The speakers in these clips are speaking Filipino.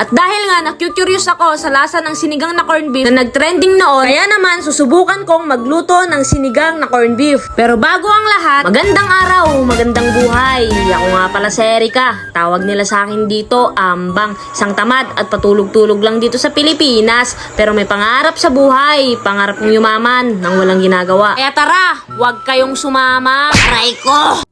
At dahil nga naku-curious ako sa lasa ng sinigang na corned beef na nag-trending noon, kaya naman susubukan kong magluto ng sinigang na corned beef. Pero bago ang lahat, magandang araw, magandang buhay. Ako nga pala si Erika. Tawag nila sa akin dito, Ambang. Isang tamad at patulog-tulog lang dito sa Pilipinas. Pero may pangarap sa buhay. Pangarap kong yumaman nang walang ginagawa. Kaya tara, huwag kayong sumama. Aray ko!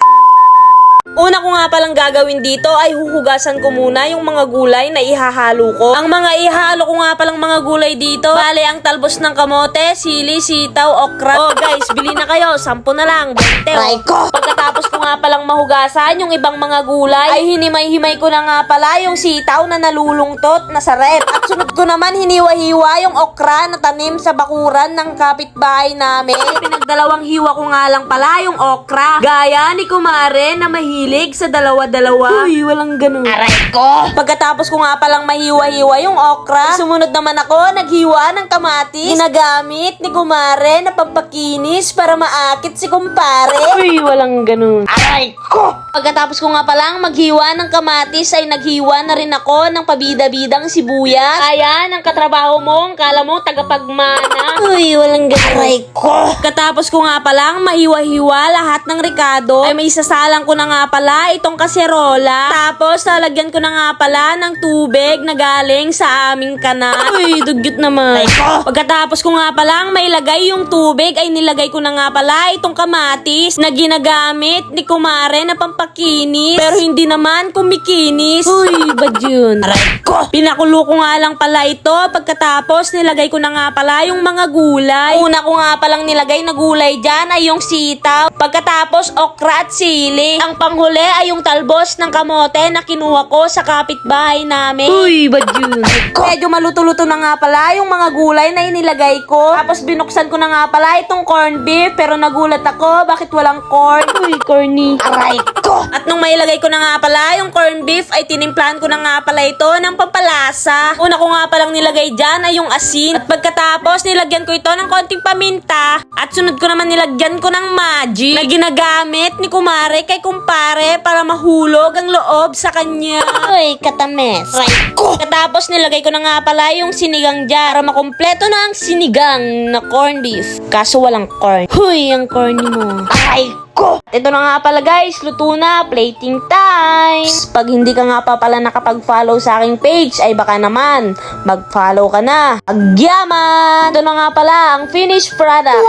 Una ko nga palang gagawin dito ay huhugasan ko muna yung mga gulay na ihahalo ko. Ang mga ihahalo ko nga palang mga gulay dito, bale ang talbos ng kamote, sili, sitaw, okra. Oh guys, bili na kayo, 10 na lang, 20 Aray ko! Pagkatapos ko nga palang mahugasan yung ibang mga gulay, ay hinimay-himay ko na nga pala yung sitaw na nalulungtot na sa rep. At sunod ko naman hiniwa-hiwa yung okra na tanim sa bakuran ng kapitbahay namin. Pinagdalawang hiwa ko nga lang pala yung okra. Gaya ni Kumare na mahilig sa dalawa-dalawa. Uy, walang ganun. Aray ko! Pagkatapos ko nga palang mahiwa-hiwa yung okra, sumunod naman ako, naghiwa ng kamatis. Ginagamit ni Kumare na pampakinis para maakit si kumpare. Uy, walang ganun. Aray ko! Pagkatapos ko nga palang maghiwa ng kamatis ay naghiwa na rin ako ng pabida-bidang sibuyas. Ayan, ang katrabaho mo, kala mo tagapagmana. Uy, walang ganun. Aray ko! Katapos ko nga palang mahiwa-hiwa lahat ng ricado, ay may isasalang ko na nga pala itong kaserola. Tapos lalagyan ko na nga pala ng tubig na galing sa aming kanal. Uy, dugyot naman. Ko! Pagkatapos ko nga palang mailagay yung tubig, ay nilagay ko na nga pala itong kamatis na ginagamit ni Kumare na pampakinis. Pero hindi naman kumikinis. Uy, bad yun. Aray ko! Pinakulo ko nga lang pala ito pagkatapos nilagay ko na nga pala yung mga gulay. Una ko nga palang nilagay na gulay dyan ay yung sitaw. Pagkatapos okra at sili. Ang panghuli ay yung talbos ng kamote na kinuha ko sa kapitbahay namin. Uy, bad yun. Medyo maluto-luto na nga pala yung mga gulay na inilagay ko. Tapos binuksan ko na nga pala itong corned beef pero nagulat ako bakit walang corn. Uy, corny. Aray ko! At nung mailagay ko na nga pala yung corned beef ay tinimplahan ko na nga pala ito ng pampalasa. Una ko nga palang nilagay dyan ay yung asin. At pagkatapos nilagyan ko ito ng konting paminta. At sunod ko naman nilagyan ko ng magic na ginagamit ni kumare kay kumpare para mahulog ang loob sa kanya. Uy, katames! Aray ko! Pagkatapos nilagay ko na nga pala yung sinigang dyan para makumpleto na ang sinigang na corned beef. Kaso walang corn. Huy, ang corny mo. Aray ko! Ito na nga pala guys, luto na, plating time! Pag hindi ka nga pa pala nakapag-follow sa aking page, ay baka naman, mag-follow ka na. Agyaman! Ito na nga pala, ang finished product.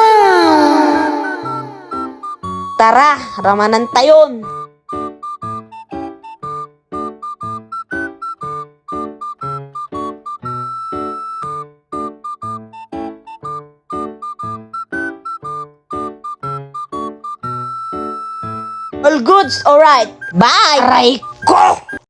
Tara, ramanan tayon! All goods, alright. Bye! Aray ko!